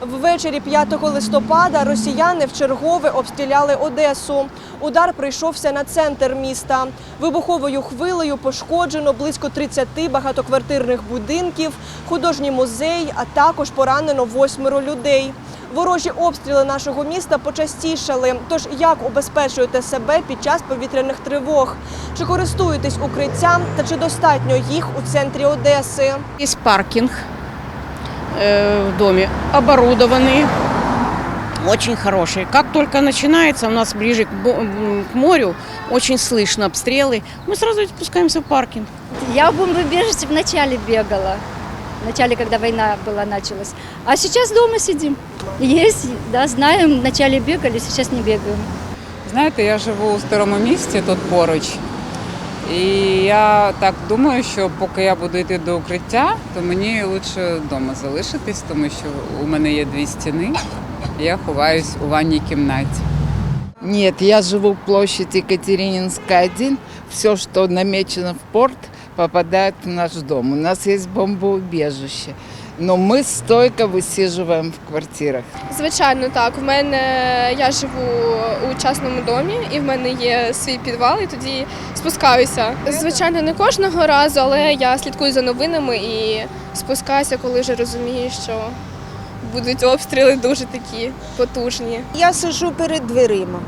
Ввечері 5 листопада росіяни вчергове обстріляли Одесу. Удар прийшовся на центр міста. Вибуховою хвилею пошкоджено близько 30 багатоквартирних будинків, художній музей, а також поранено восьмеро людей. Ворожі обстріли нашого міста почастішали. Тож як убезпечуєте себе під час повітряних тривог? Чи користуєтесь укриттям та чи достатньо їх у центрі Одеси? Есть паркинг э, в доме, оборудованный, очень хороший. Как только начинается, у нас ближе к, бо- м, к морю, очень слышно обстрелы, мы сразу спускаемся в паркинг. Я в бомбоубежище вначале бегала. В начале, когда война была, началась. А сейчас дома сидим. Есть, да, знаем, вначале бегали, сейчас не бегаем. Знаєте, я живу у старому місті тут поруч. І я так думаю, що поки я буду йти до укриття, то мені краще вдома залишитись, тому що у мене є дві стіни. Я ховаюсь у ванній кімнаті. Ні, я живу в площаді Катерининська, 1. Все, що намечено в порт, попадає в наш дом. У нас є бомбоубежище. Но мы стойко высиживаем в квартирах. Звичайно, так. В мене я живу у частному домі, і в мене є свій підвал, і тоді спускаюся. Звичайно, не кожного разу, але я слідкую за новинами і спускаюся, коли вже розумію, що будуть обстріли дуже такі потужні. Я сижу перед дверима.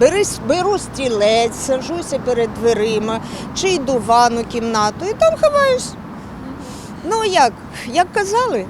Бери, беру стілець, сажуся перед дверима, чи йду в ванну кімнату і там ховаюсь. Ну як? Як казали,